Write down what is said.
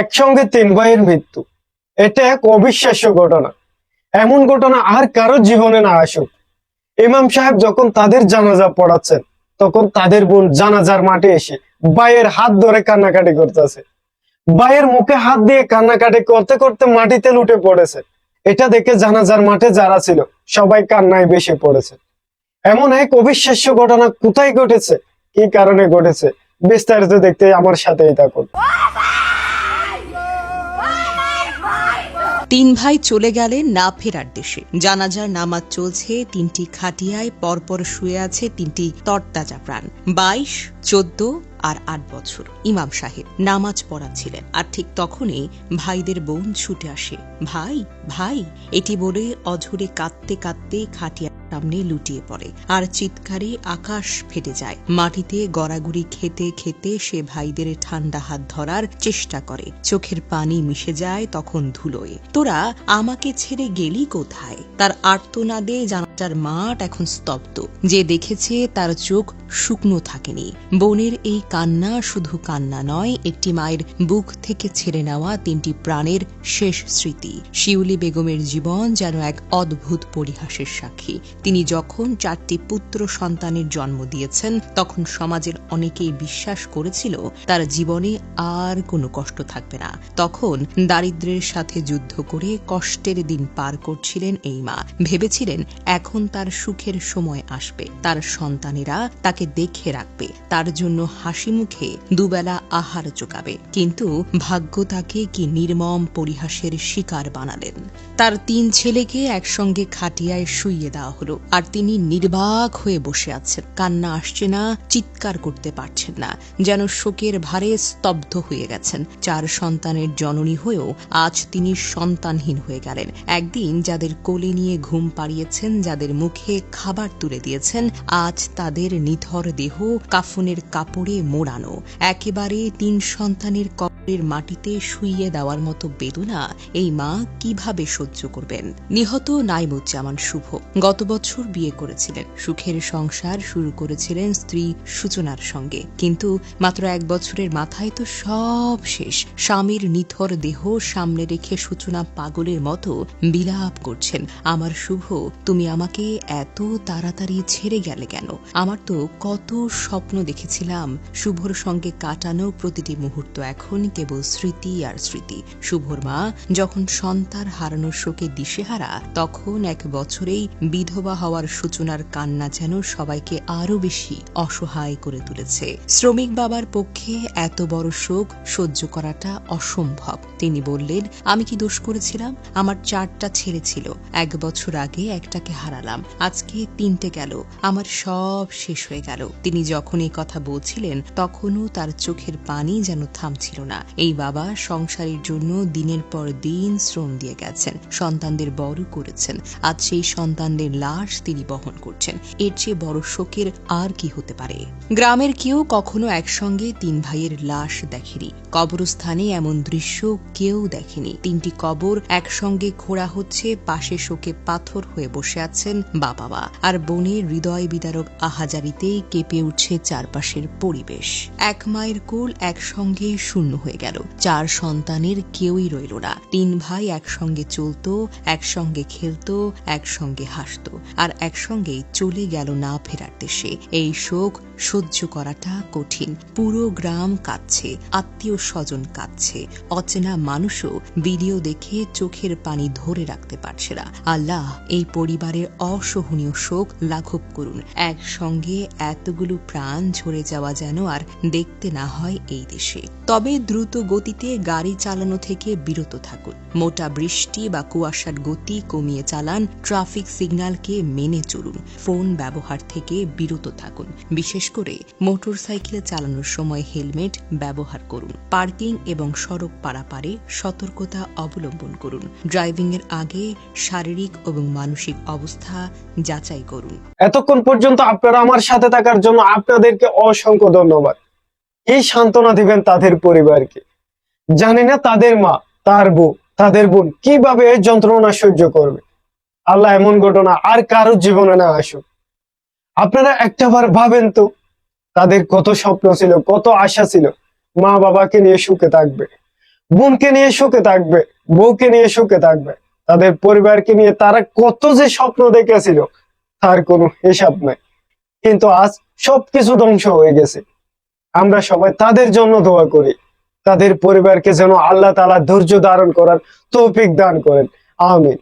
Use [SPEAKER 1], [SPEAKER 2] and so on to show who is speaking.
[SPEAKER 1] একসঙ্গে তিন ভাইয়ের মৃত্যু। এটা এক অবিশ্বাস্য ঘটনা। এমন ঘটনা আর কারও জীবনে না আসুক। ইমাম সাহেব যখন তাদের জানাজা পড়াচ্ছেন, তখন তাদের বোন জানাজার মাঠে এসে ভাইয়ের হাত ধরে কান্নাকাটি করতেছে। ভাইয়ের মুখে হাত দিয়ে কান্নাকাটি করতে করতে মাটিতে লুটে পড়েছে। এটা দেখে জানাজার মাঠে যারা ছিল, সবাই কান্নায় বেশি পড়েছে। এমন এক অবিশ্বাস্য ঘটনা কোথায় ঘটেছে? কি কারণে ঘটেছে? বিস্তারিত দেখতে আমার সাথেই থাকুন।
[SPEAKER 2] তিন ভাই চলে গেলে না ফেরার দেশে। জানাজার নামাজ চলছে, তিনটি খাটিয়ায়, পরপর শুয়ে আছে তিনটি তরতাজা প্রাণ। বাইশ, চোদ্দ আর আট বছর, ইমাম সাহেব নামাজ পড়াচ্ছিলেন। আর ঠিক তখনই ভাইদের বোন ছুটে আসে। ভাই ভাই, এটি বলে অঝরে কাঁদতে কাঁদতে খাটিয়ার সামনে লুটিয়ে পড়ে। আর চিৎকারে আকাশ ফেটে যায়। মাটিতে গড়াগুড়ি খেতে খেতে সে ভাইদের ঠান্ডা হাত ধরার চেষ্টা করে। চোখের পানি মিশে যায় তখন ধুলোয়। তোরা আমাকে ছেড়ে গেলি কোথায়? তার আর্তনাদে জানাজার মাঠ এখন স্তব্ধ। যে দেখেছে তার চোখ শুকনো থাকেনি। বোনের এই কান্না শুধু কান্না নয়, একটি মায়ের বুক থেকে ছেড়ে নেওয়া তিনটি প্রাণের শেষ স্মৃতি। শিউলি বেগমের জীবন যেন এক অদ্ভুত পরিহাসের সাক্ষী। তিনি যখন চারটি পুত্র সন্তানের জন্ম দিয়েছেন, তখন সমাজের অনেকেই বিশ্বাস করেছিল, তার জীবনে আর কোনো কষ্ট থাকবে না। তখন দারিদ্র্যের সাথে যুদ্ধ করে কষ্টের দিন পার করছিলেন এই মা। ভেবেছিলেন এখন তার সুখের সময় আসবে। তার সন্তানেরা তাকে দেখে রাখবে। তার জন্য হাসি মুখে দুবেলা আহার চোকাবে কিন্তু ভাগ্য তাকে কি নির্মম পরিহাসের শিকার বানালেন। তার তিন ছেলেকে একসঙ্গে খাটিয়ায় শুইয়ে দেওয়া হলো। আর তিনি নির্বাক হয়ে বসে আছেন। কান্না আসছে না, চিৎকার করতে পারছেন না। যেন শোকের ভারে স্তব্ধ হয়ে গেছেন। চার সন্তানের জননী হয়েও আজ তিনি সন্তানহীন হয়ে গেলেন। একদিন যাদের কোলে নিয়ে ঘুম পাড়িয়েছেন যাদের মুখে খাবার তুলে দিয়েছেন। আজ তাদের নিথর দেহ কাফনের কাপড়ে মোড়ানো। একেবারে তিন সন্তানের কবরের মাটিতে শুইয়ে দেওয়ার মতো বেদনা এই মা কীভাবে সহ্য করবেন? নিহত নাইমুজ্জামান শুভ গত বছর বিয়ে করেছিলেন। সুখের সংসার শুরু করেছিলেন স্ত্রী সূচনার সঙ্গে। কিন্তু মাত্র এক বছরের মাথায় তো সব শেষ। স্বামীর নিথর দেহ সামনে রেখে সূচনা পাগলের মতো বিলাপ করছেন। আমার শুভ, তুমি আমাকে এত তাড়াতাড়ি ছেড়ে গেলে কেন? আমার তো কত স্বপ্ন দেখেছিলাম শুভর সঙ্গে কাটানো প্রতিটি মুহূর্ত এখন কেবল স্মৃতি আর স্মৃতি। শুভর মা যখন সন্তান হারানোর শোকে দিশেহারা, তখন এক বছরেই বিধবা হওয়ার সূচনার কান্না যেন সবাইকে আরও বেশি অসহায় করে তুলেছে। শ্রমিক বাবার পক্ষে এত বড় শোক সহ্য করাটা অসম্ভব। তিনি বললেন, আমি কি দোষ করেছিলাম? আমার চারটা ছেলে ছিল। এক বছর আগে একটাকে হারালাম আজকে তিনটে গেল, আমার সব শেষ হয়ে গেল। তিনি যখন এই কথা বলছিলেন, তখনও তার চোখের পানি যেন থামছিল না। এই বাবা সংসারের জন্য দিনের পর দিন শ্রম দিয়ে গেছেন, সন্তানদের বড় করেছেন। আজ সেই সন্তানদের লাশ তিনি বহন করছেন। এর চেয়ে বড় শোকের আর কি হতে পারে? গ্রামের কেউ কখনো একসঙ্গে তিন ভাইয়ের লাশ দেখেনি। কবরস্থানে এমন দৃশ্য কেউ দেখেনি। তিনটি কবর একসঙ্গে খোঁড়া হচ্ছে, পাশে শোকে পাথর হয়ে বসে আছেন বাবা মা আর বোনের হৃদয় বিদারক আহাজারিতে কেঁপে উঠছে চারপাশের পরিবেশ। এক মায়ের কোল একসঙ্গে শূন্য হয়ে গেল। চার সন্তানের কেউই রইল না। তিন ভাই একসঙ্গে চলতো, একসঙ্গে খেলতো, একসঙ্গে হাসতো। আর একসঙ্গেই চলে গেল না ফেরার দেশে। এই শোক সহ্য করাটা কঠিন। পুরো গ্রাম কাঁদছে আত্মীয় স্বজন কাঁদছে। অচেনা মানুষও ভিডিও দেখে চোখের পানি ধরে রাখতে পারছে না। আল্লাহ এই পরিবারের অসহনীয় শোক লাঘব করুন। একসঙ্গে এতগুলো প্রাণ ঝরে যাওয়া যেন আর দেখতে না হয় এই দেশে। তবে দ্রুত গতিতে গাড়ি চালানো থেকে বিরত থাকুন। মোটা বৃষ্টি বা কুয়াশার গতি কমিয়ে চালান, ট্রাফিক সিগন্যালকে মেনে চলুন। ফোন ব্যবহার থেকে বিরত থাকুন। বিশেষ করে মোটর মোটরসাইকেল চালানোর সময় হেলমেট ব্যবহার করুন। পার্কিং এবং সড়ক পারাপারে সতর্কতা অবলম্বন করুন। ড্রাইভিং এর আগে শারীরিক এবং মানসিক অবস্থা যাচাই করুন।
[SPEAKER 1] এতক্ষণ পর্যন্ত আপনারা আমার সাথে থাকার জন্য আপনাদেরকে অসংখ্য ধন্যবাদ। এই সান্ত্বনা দিবেন তাদের পরিবারকে। জানি না তাদের মা, তার বউ, তাদের বোন কীভাবে যন্ত্রণা সহ্য করবে। আল্লাহ এমন ঘটনা আর কারোর জীবনে না আসুক। আপনারা একটাবার ভাবেন তো, তাদের কত স্বপ্ন ছিল, কত আশা ছিল। মা বাবাকে নিয়ে সুখে থাকবে, বোনকে নিয়ে সুখে থাকবে, বউকে নিয়ে সুখে থাকবে। তাদের পরিবারকে নিয়ে তারা কত যে স্বপ্ন দেখেছিল, তার কোনো হিসাব নাই। কিন্তু আজ সবকিছু ধ্বংস হয়ে গেছে। আমরা সবাই তাদের জন্য দোয়া করি। তাদের পরিবারকে যেন আল্লাহ তালা ধৈর্য ধারণ করার তৌফিক দান করেন। আমিন।